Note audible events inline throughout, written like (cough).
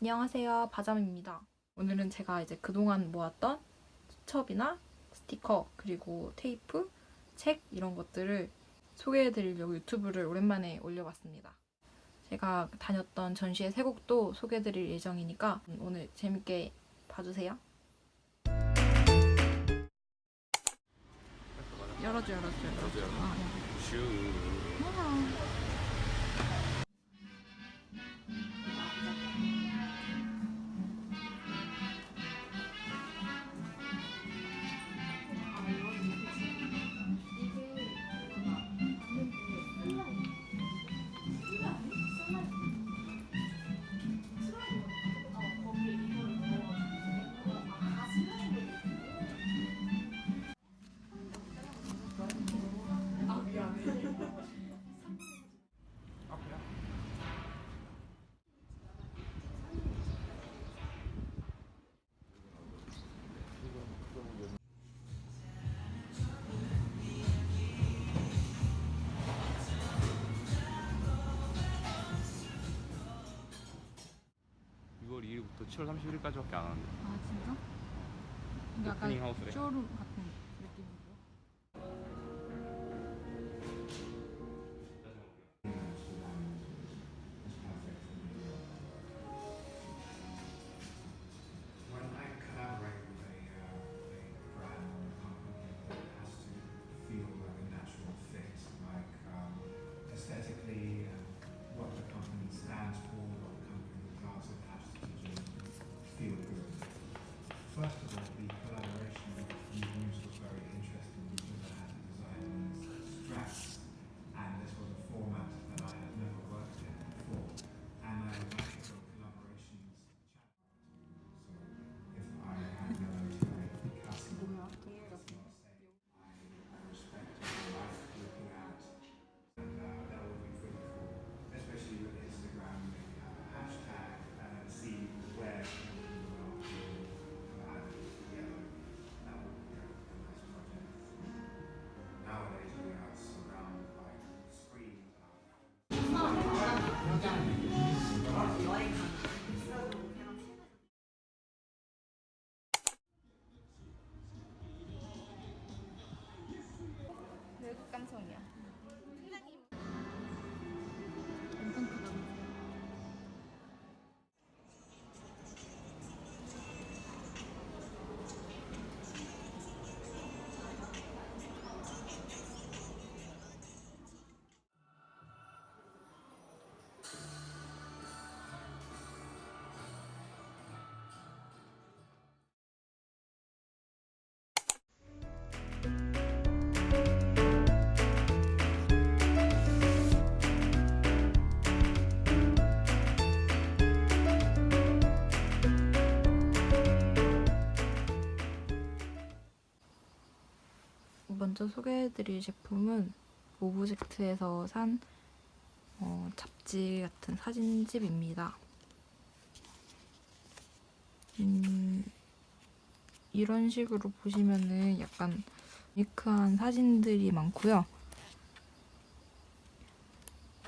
안녕하세요. 바잠입니다. 오늘은 제가 이제 그동안 모았던 수첩이나 스티커, 그리고 테이프, 책 이런 것들을 소개해 드리려고 유튜브를 오랜만에 올려봤습니다. 제가 다녔던 전시회 세 곡도 소개해 드릴 예정이니까 오늘 재밌게 봐주세요. 열어줘, 열어줘, 열어줘. 아, 네. 7월 31일까지밖에 안 하는데. 아, 진짜? 오프닝 하우스래. 쇼룸 먼저 소개해드릴 제품은 오브젝트에서 산 어, 잡지 같은 사진집입니다. 음, 이런 식으로 보시면은 약간 유니크한 사진들이 많고요.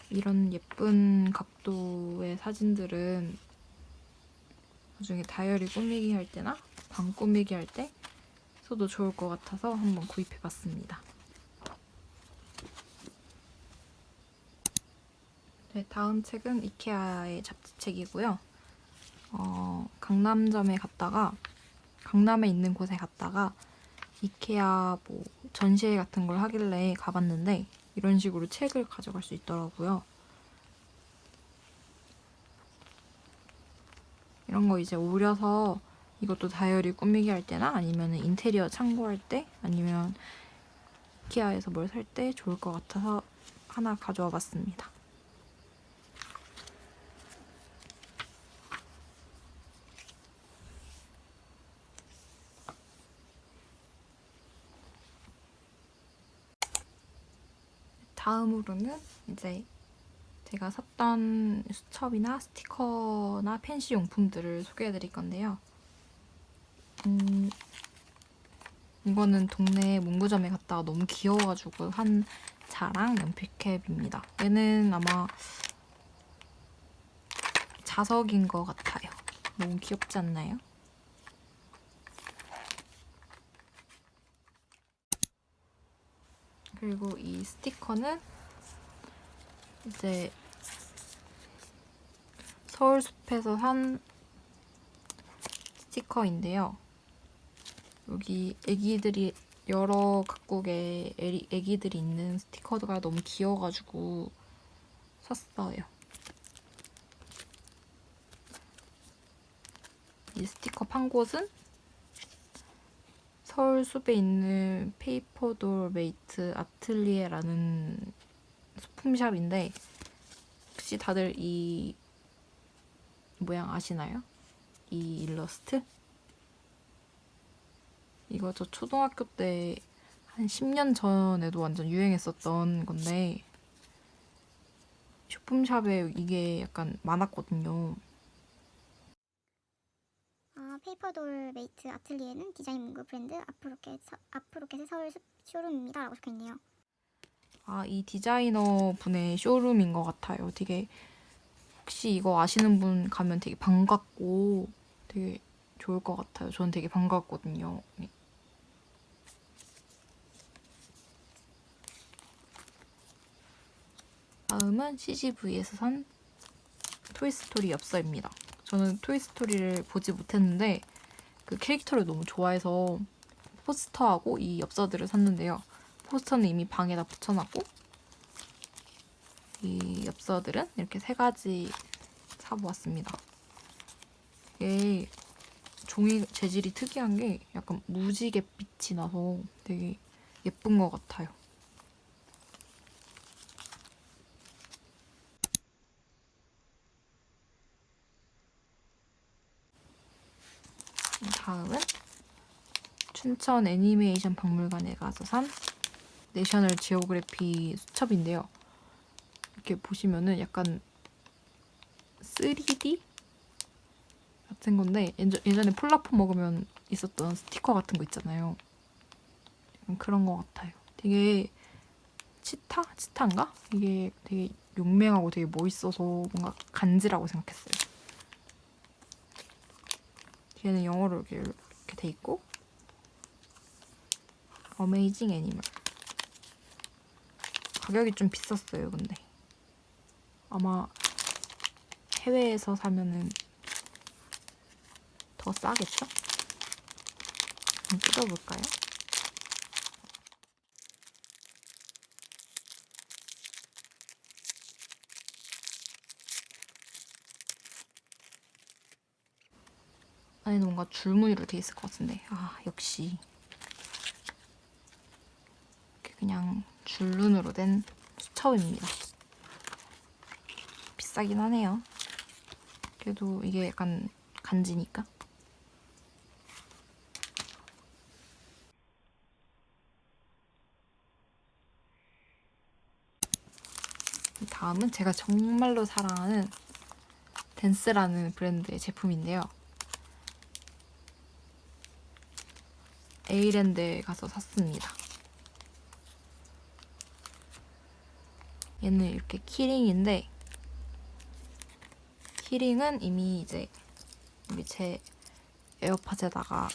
이런 예쁜 각도의 사진들은 나중에 다이어리 꾸미기 할 때나 방 꾸미기 할 때 써도 좋을 것 같아서 한번 구입해봤습니다. 네, 다음 책은 이케아의 잡지책이고요. 어, 강남점에 갔다가 강남에 있는 곳에 갔다가 이케아 뭐 전시회 같은 걸 하길래 가봤는데 이런 식으로 책을 가져갈 수 있더라고요. 이런 거 이제 오려서 이것도 다이어리 꾸미기 할 때나 아니면 인테리어 참고할 때 아니면 이케아에서 뭘 살 때 좋을 것 같아서 하나 가져와 봤습니다. 다음으로는 이제 제가 샀던 수첩이나 스티커나 펜시 용품들을 소개해 드릴 건데요. 음, 이거는 동네 문구점에 갔다가 너무 귀여워가지고 한 자랑 연필캡입니다. 얘는 아마 자석인 것 같아요. 너무 귀엽지 않나요? 그리고 이 스티커는 이제 서울숲에서 산 스티커인데요. 여기 애기들이 여러 각국의 애기들이 있는 스티커가 너무 귀여워가지고 샀어요. 이 스티커 판 곳은 서울 숲에 있는 페이퍼돌 메이트 아틀리에라는 소품샵인데 혹시 다들 이 모양 아시나요? 이 일러스트? 이거 저 초등학교 때 한 10년 전에도 완전 유행했었던 건데 쇼품샵에 이게 약간 많았거든요. 아, 페이퍼돌 메이트 아틀리에는 디자인 문구 브랜드 아프로켓, 서, 아프로켓의 서울 숲 쇼룸입니다. 라고 적혀있네요. 아, 이 디자이너 분의 쇼룸인 것 같아요. 되게 혹시 이거 아시는 분 가면 되게 반갑고 되게 좋을 것 같아요. 저는 되게 반갑거든요. 네. 다음은 CGV에서 산 토이스토리 엽서입니다. 저는 토이스토리를 보지 못했는데 그 캐릭터를 너무 좋아해서 포스터하고 이 엽서들을 샀는데요. 포스터는 이미 방에다 붙여놨고 이 엽서들은 이렇게 세 가지 사보았습니다. 이게 종이 재질이 특이한 게 약간 무지개 빛이 나서 되게 예쁜 것 같아요. 다음은 춘천 애니메이션 박물관에 가서 산 내셔널 지오그래피 수첩인데요. 이렇게 보시면은 약간 3D 같은 건데 예전- 예전에 폴라포 먹으면 있었던 스티커 같은 거 있잖아요. 그런 거 같아요. 되게 치타? 치타인가? 이게 되게 용맹하고 되게 멋있어서 뭔가 간지라고 생각했어요. 뒤에는 영어로 이렇게 돼 있고 어메이징 애니멀 가격이 좀 비쌌어요 근데 아마 해외에서 사면은 더 싸겠죠? 뜯어볼까요? 안에는 뭔가 줄무늬로 돼 있을 것 같은데 아 역시 이렇게 그냥 줄눈으로 된 수첩입니다. 비싸긴 하네요. 그래도 이게 약간 간지니까. 다음은 제가 정말로 사랑하는 댄스라는 브랜드의 제품인데요. 에이랜드에 가서 샀습니다. 얘는 이렇게 키링인데 키링은 이미 이제 우리 제 에어팟에다가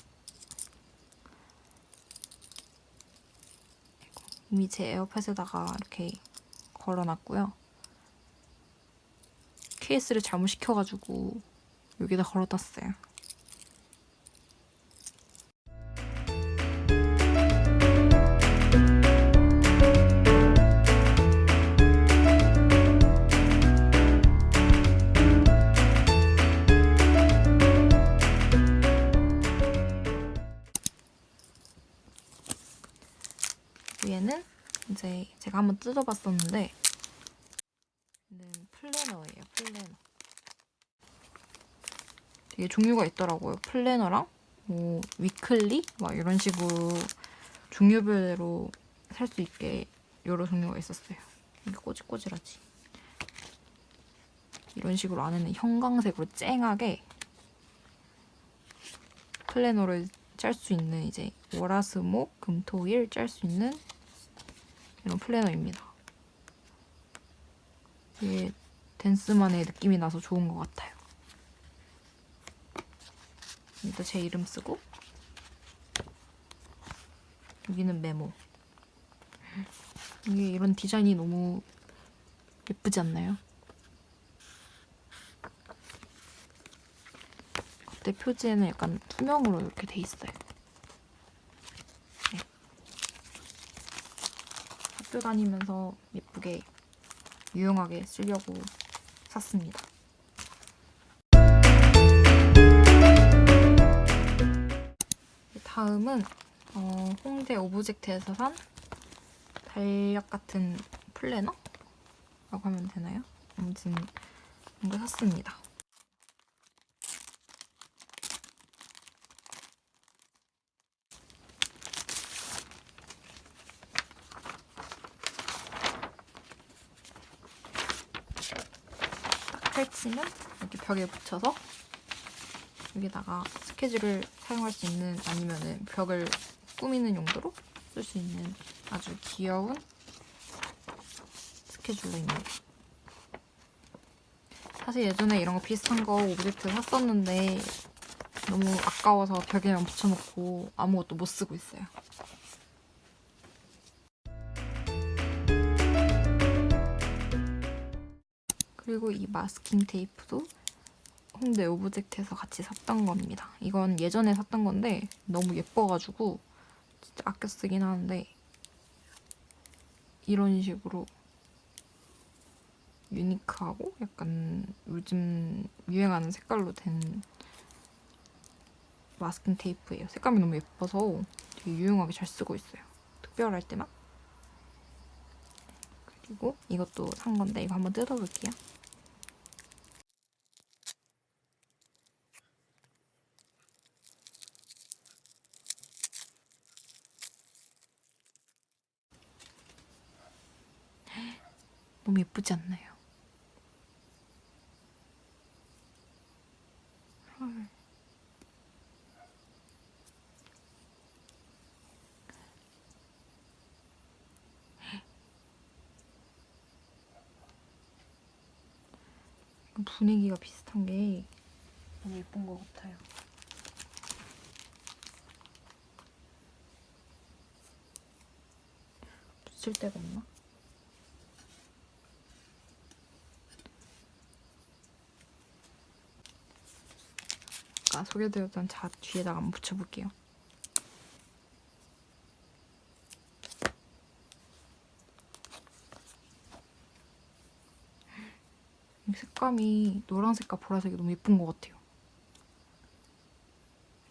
이미 제 에어팟에다가 이렇게 걸어놨고요. 케이스를 잘못 시켜가지고 여기다 걸어놨어요. 위에는 이제 제가 한번 뜯어봤었는데 얘는 플래너예요. 플래너. 되게 종류가 있더라고요. 플래너랑 뭐 위클리 막 이런 식으로 종류별로 살 수 있게 여러 종류가 있었어요. 이게 꼬질꼬질하지. 이런 식으로 안에는 형광색으로 쨍하게 플래너를 짤 수 있는 이제 월화수목 금토일 짤 수 있는 이런 플래너입니다. 이게 댄스만의 느낌이 나서 좋은 것 같아요. 여기다 제 이름 쓰고 여기는 메모. 이게 이런 디자인이 너무 예쁘지 않나요? 겉에 표지에는 약간 투명으로 이렇게 돼 있어요. 네. 학교 다니면서 예쁘게 유용하게 쓰려고 샀습니다. 다음은 어, 홍대 오브젝트에서 산 달력 같은 플래너라고 하면 되나요? 아무튼 이거 샀습니다. 이렇게 벽에 붙여서 여기다가 스케줄을 사용할 수 있는 아니면은 벽을 꾸미는 용도로 쓸 수 있는 아주 귀여운 스케줄러입니다. 사실 예전에 이런 거 비슷한 거 오브젝트 샀었는데 너무 아까워서 벽에만 붙여놓고 아무것도 못 쓰고 있어요. 그리고 이 마스킹 테이프도 홍대 오브젝트에서 같이 샀던 겁니다. 이건 예전에 샀던 건데 너무 예뻐가지고 진짜 아껴 쓰긴 하는데 이런 식으로 유니크하고 약간 요즘 유행하는 색깔로 된 마스킹 테이프예요. 색감이 너무 예뻐서 되게 유용하게 잘 쓰고 있어요. 특별할 때만. 그리고 이것도 산 건데 이거 한번 뜯어볼게요. 너무 예쁘지 않나요? 헐. 분위기가 비슷한 게 너무 예쁜 것 같아요. 붙일 데가 없나? 소개드렸던 자 뒤에다가 한번 붙여볼게요. 이 색감이 노란색과 보라색이 너무 예쁜 것 같아요.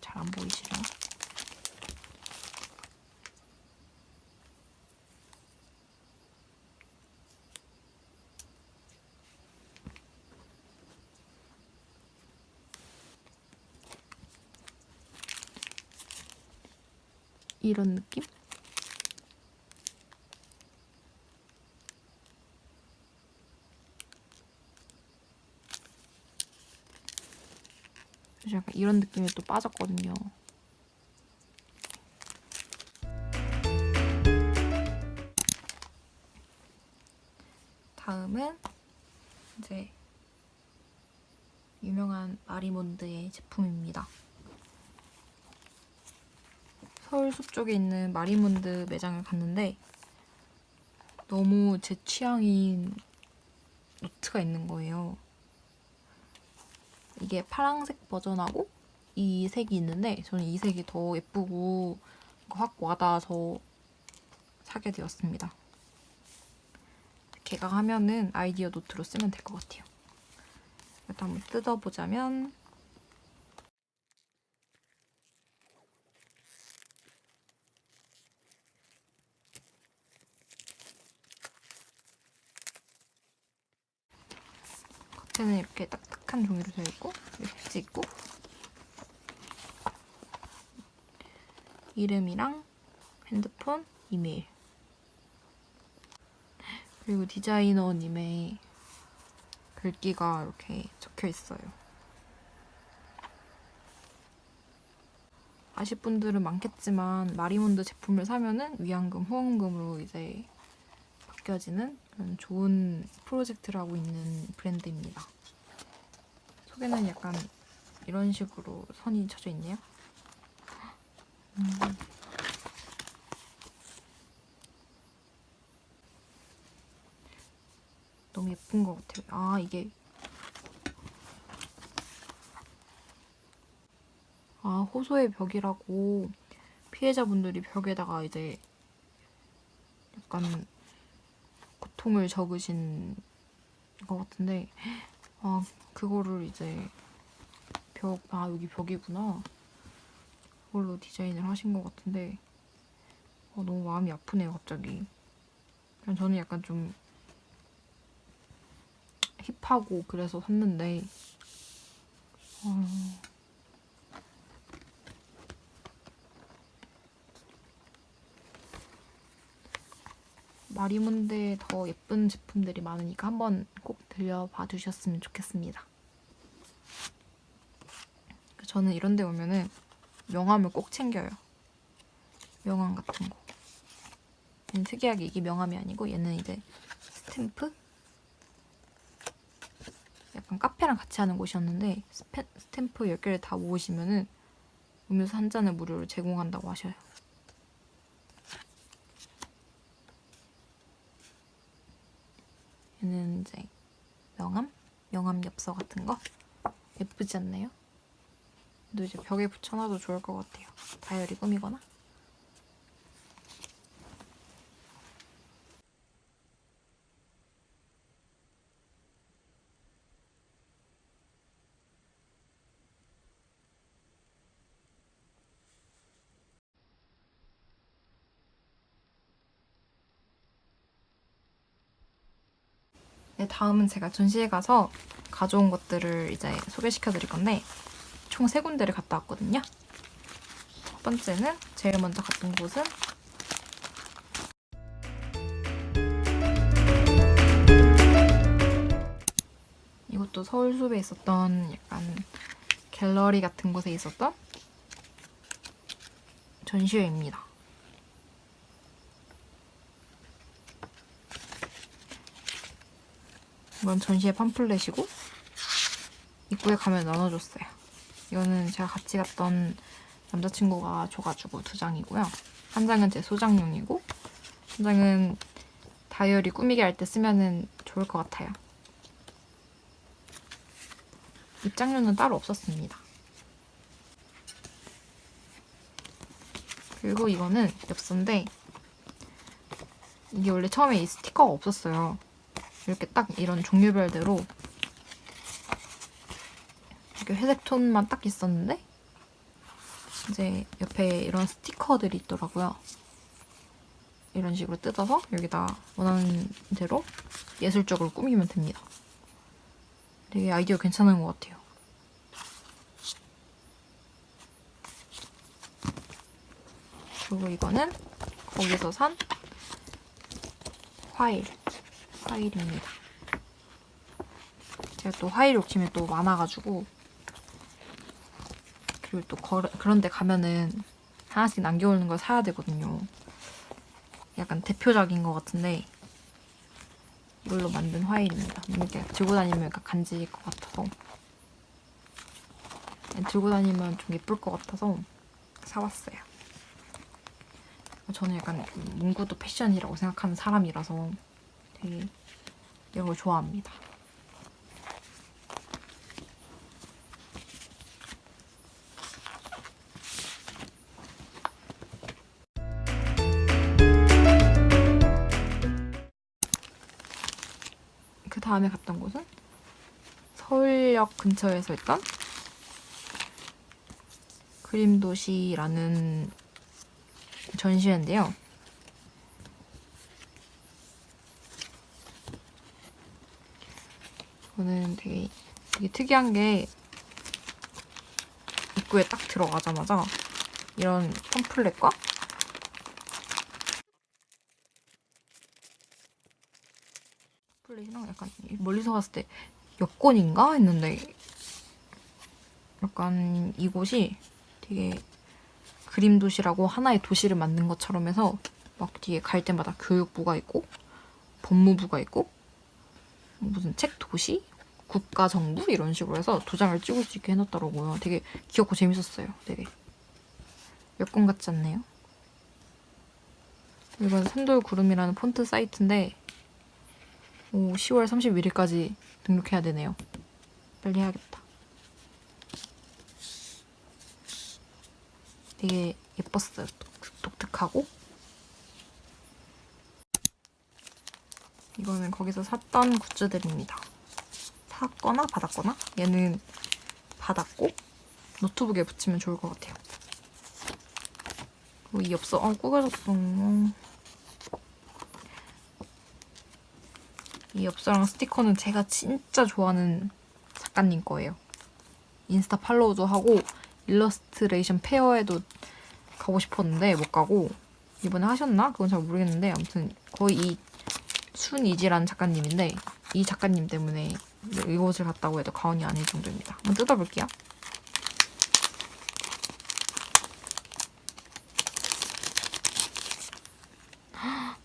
잘 안 보이시죠? 이런 느낌? 약간 이런 느낌에 또 빠졌거든요. 다음은 이제 유명한 마리몬드의 제품입니다. 서울숲 쪽에 있는 마리몬드 매장을 갔는데 너무 제 취향인 노트가 있는 거예요. 이게 파랑색 버전하고 이 색이 있는데 저는 이 색이 더 예쁘고 확 와닿아서 사게 되었습니다. 개강하면은 아이디어 노트로 쓰면 될 것 같아요. 일단 한번 뜯어보자면 겉에는 이렇게 딱딱한 종이로 되어 있고 이렇게 있고 이름이랑 핸드폰, 이메일 그리고 디자이너님의 글귀가 이렇게 적혀 있어요. 아실 분들은 많겠지만 마리몬드 제품을 사면은 위안금, 후원금으로 이제 바뀌어지는 좋은 프로젝트를 하고 있는 브랜드입니다. 속에는 약간 이런 식으로 선이 쳐져 있네요. 음. 너무 예쁜 것 같아요. 아 이게 아 호소의 벽이라고 피해자분들이 벽에다가 이제 약간 고 통을 적으신 것 같은데 아 그거를 이제 벽 아 여기 벽이구나. 그걸로 디자인을 하신 것 같은데 어, 너무 마음이 아프네요 갑자기. 저는 약간 좀 힙하고 그래서 샀는데 어, 마리몬데 더 예쁜 제품들이 많으니까 한번 꼭 들려봐 주셨으면 좋겠습니다. 저는 이런 데 오면은 명함을 꼭 챙겨요. 명함 같은 거. 얘는 특이하게 이게 명함이 아니고 얘는 이제 스탬프? 약간 카페랑 같이 하는 곳이었는데 스탬프 10개를 다 모으시면은 음료수 한 잔을 무료로 제공한다고 하셔요. 얘는 이제 명함? 명함 엽서 같은 거? 예쁘지 않나요? 또 이제 벽에 붙여놔도 좋을 것 같아요. 다이어리 꾸미거나. 네, 다음은 제가 전시회 가서 가져온 것들을 이제 소개시켜 드릴 건데 총 세 군데를 갔다 왔거든요. 첫 번째는 제일 먼저 갔던 곳은 이것도 서울숲에 있었던 약간 갤러리 같은 곳에 있었던 전시회입니다. 이건 전시회 팜플렛이고 입구에 가면 나눠줬어요. 이거는 제가 같이 갔던 남자친구가 줘가지고 두 장이고요. 한 장은 제 소장용이고 한 장은 다이어리 꾸미기 할 때 쓰면은 좋을 것 같아요. 입장료는 따로 없었습니다. 그리고 이거는 엽서인데 이게 원래 처음에 이 스티커가 없었어요. 이렇게 딱 이런 종류별대로 이렇게 회색 톤만 딱 있었는데 이제 옆에 이런 스티커들이 있더라고요. 이런 식으로 뜯어서 여기다 원하는 대로 예술적으로 꾸미면 됩니다. 되게 아이디어 괜찮은 것 같아요. 그리고 이거는 거기서 산 화일. 화일입니다. 제가 또 화일 욕심이 또 많아가지고 그리고 또 거, 그런데 가면은 하나씩 남겨오는 걸 사야 되거든요. 약간 대표적인 것 같은데 이걸로 만든 화일입니다. 이렇게 들고 다니면 약간 간지일 것 같아서 들고 다니면 좀 예쁠 것 같아서 사왔어요. 저는 약간 문구도 패션이라고 생각하는 사람이라서 되게 이런 걸 좋아합니다. 그 다음에 갔던 곳은 서울역 근처에서 있던 그림도시라는 전시회인데요. 저는 되게, 되게 특이한 게 입구에 딱 들어가자마자 이런 팜플렛과 팜플렛이랑 약간 멀리서 봤을 때 여권인가 했는데 약간 이곳이 되게 그림 도시라고 하나의 도시를 만든 것처럼 해서 막 뒤에 갈 때마다 교육부가 있고 법무부가 있고 무슨 책 도시? 국가 정부 이런 식으로 해서 도장을 찍을 수 있게 해놨더라고요. 되게 귀엽고 재밌었어요. 되게 여권 같지 않네요? 이건 샘돌구름이라는 폰트 사이트인데 오, 10월 31일까지 등록해야 되네요. 빨리 해야겠다. 되게 예뻤어요. 독- 독특하고 이거는 거기서 샀던 굿즈들입니다. 샀거나 받았거나 얘는 받았고 노트북에 붙이면 좋을 것 같아요. 그리고 이 엽서 어 구겨졌어. 이 엽서랑 스티커는 제가 진짜 좋아하는 작가님 거예요. 인스타 팔로우도 하고 일러스트레이션 페어에도 가고 싶었는데 못 가고 이번에 하셨나? 그건 잘 모르겠는데 아무튼 거의 이 순이지라는 작가님인데 이 작가님 때문에 이곳을 갔다고 해도 과언이 아닐 정도입니다. 한번 뜯어볼게요.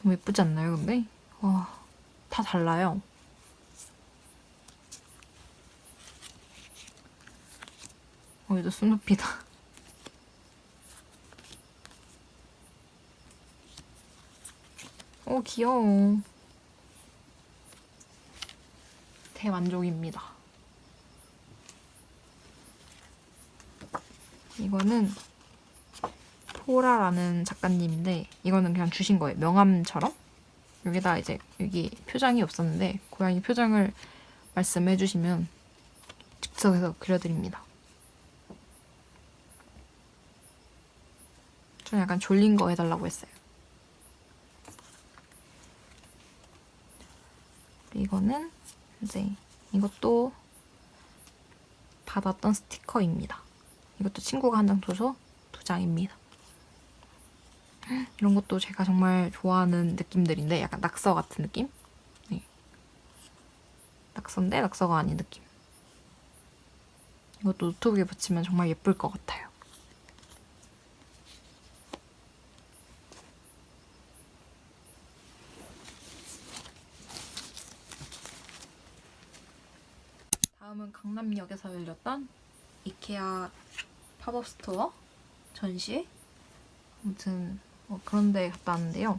너무 예쁘지 않나요, 근데? 와, 다 달라요. 어, 얘도 스누피다. (laughs) 어, 귀여워. 대만족입니다. 이거는 포라라는 작가님인데 이거는 그냥 주신 거예요. 명함처럼. 여기다 이제 여기 표장이 없었는데 고양이 표장을 말씀해 주시면 즉석에서 그려드립니다. 좀 약간 졸린 거 해달라고 했어요. 이거는 이제 이것도 받았던 스티커입니다. 이것도 친구가 한 장 줘서 두 장입니다. 이런 것도 제가 정말 좋아하는 느낌들인데 약간 낙서 같은 느낌? 네. 낙서인데 낙서가 아닌 느낌. 이것도 노트북에 붙이면 정말 예쁠 것 같아요. 강남역에서 열렸던 이케아 팝업 스토어 전시 아무튼 뭐 그런 데 갔다 왔는데요.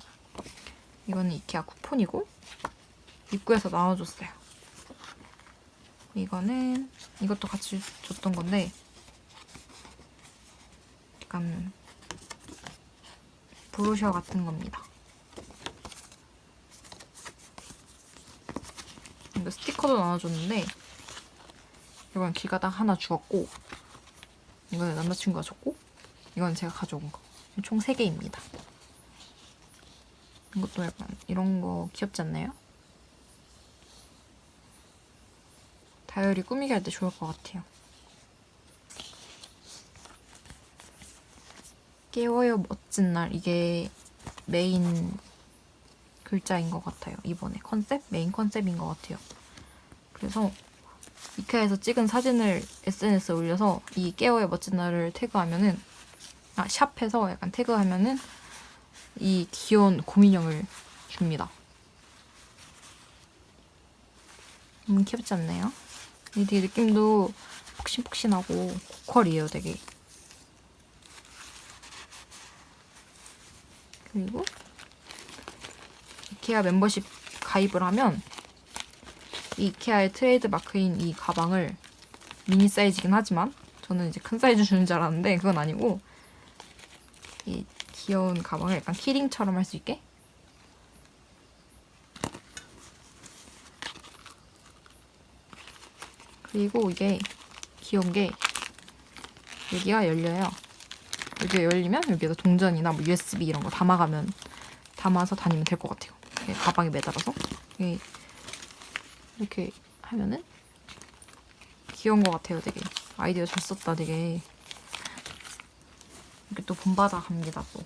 이거는 이케아 쿠폰이고 입구에서 나눠줬어요. 이거는 이것도 같이 줬던 건데 약간 브로셔 같은 겁니다. 스티커도 나눠줬는데 이건 길가닥 하나 주었고 이거는 남자친구가 줬고 이건 제가 가져온 거. 총 3개입니다. 이것도 약간 이런 거 귀엽지 않나요? 다이어리 꾸미기 할 때 좋을 것 같아요. 깨워요 멋진 날 이게 메인 글자인 것 같아요. 이번에 컨셉? 메인 컨셉인 것 같아요. 그래서 이케아에서 찍은 사진을 SNS에 올려서 이 깨워요 멋진 날을 태그하면은 아, 샵해서 약간 태그하면은 이 귀여운 곰인형을 줍니다. 음, 귀엽지 않나요? 이 되게 느낌도 폭신폭신하고 고퀄이에요, 되게. 그리고 이케아 멤버십 가입을 하면 이 이케아의 트레이드 마크인 이 가방을 미니 사이즈긴 하지만 저는 이제 큰 사이즈 주는 줄 알았는데 그건 아니고 이 귀여운 가방을 약간 키링처럼 할 수 있게 그리고 이게 귀여운 게 여기가 열려요. 여기가 열리면 여기에다 동전이나 뭐 USB 이런 거 담아가면 담아서 다니면 될 것 같아요. 가방에 매달아서 이렇게 하면은 귀여운 것 같아요, 되게. 아이디어 잘 썼다, 되게. 이렇게 또 본받아 갑니다, 또.